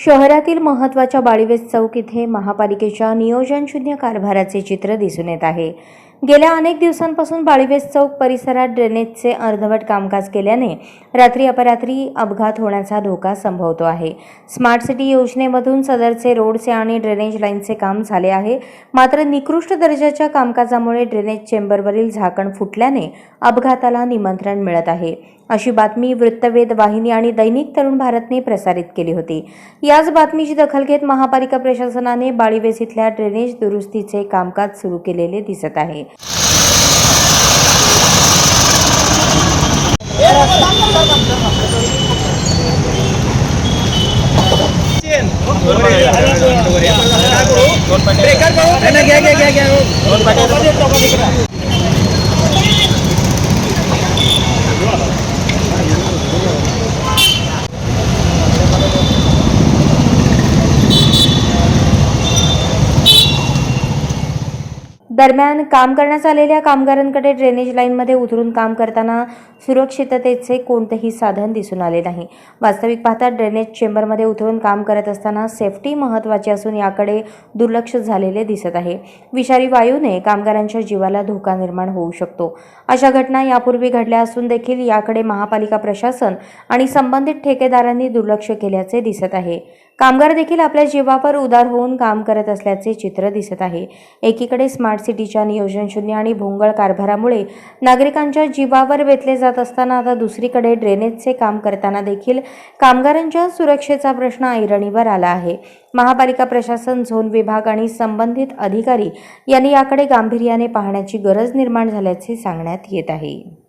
शहरातील महत्त्वाच्या बाळीवेस चौक इथे महापालिकेच्या नियोजनशून्य कारभाराचे चित्र दिसून येत आहे. गेल्या अनेक दिवसांपासून बाळीवेस चौक परिसरात ड्रेनेजचे अर्धवट कामकाज केल्याने रात्री अपरात्री अपघात होण्याचा धोका संभवतो आहे. स्मार्ट सिटी योजनेमधून सदरचे रोडचे आणि ड्रेनेज लाईनचे काम झाले आहे. मात्र निकृष्ट दर्जाच्या कामकाजामुळे ड्रेनेज चेंबरवरील झाकण फुटल्याने अपघाताला निमंत्रण मिळत आहे. अशी बातमी वृत्तवेद वाहिनी आणि दैनिक तरुण भारतने प्रसारित केली होती. याच बातमीची दखल घेत महापालिका प्रशासनाने बाळीवेस इथल्या ड्रेनेज दुरुस्तीचे कामकाज सुरू केलेले दिसत आहे. दोन घ्या घ्या घ्या घ्या दोन दरम्यान काम करण्यास आलेल्या कामगारांकडे ड्रेनेज लाईनमध्ये उतरून काम करताना सुरक्षिततेचे कोणतेही साधन दिसून आले नाही. वास्तविक पाहता ड्रेनेज चेंबरमध्ये उतरून काम करत असताना सेफ्टी महत्त्वाची असून याकडे दुर्लक्ष झालेले दिसत आहे. विषारी वायूने कामगारांच्या जीवाला धोका निर्माण होऊ शकतो. अशा घटना यापूर्वी घडल्या असून देखील याकडे महापालिका प्रशासन आणि संबंधित ठेकेदारांनी दुर्लक्ष केल्याचे दिसत आहे. कामगार देखील आपल्या जीवावर उदार होऊन काम करत असल्याचे चित्र दिसत आहे. एकीकडे स्मार्ट सिटीच्या नियोजनशून्य आणि भोंगळ कारभारामुळे नागरिकांच्या जीवावर वेतले जात असताना आता दुसरीकडे ड्रेनेजचे काम करताना देखील कामगारांच्या सुरक्षेचा प्रश्न ऐरणीवर आला आहे. महापालिका प्रशासन झोन विभाग आणि संबंधित अधिकारी यांनी याकडे गांभीर्याने पाहण्याची गरज निर्माण झाल्याचे सांगण्यात येत आहे.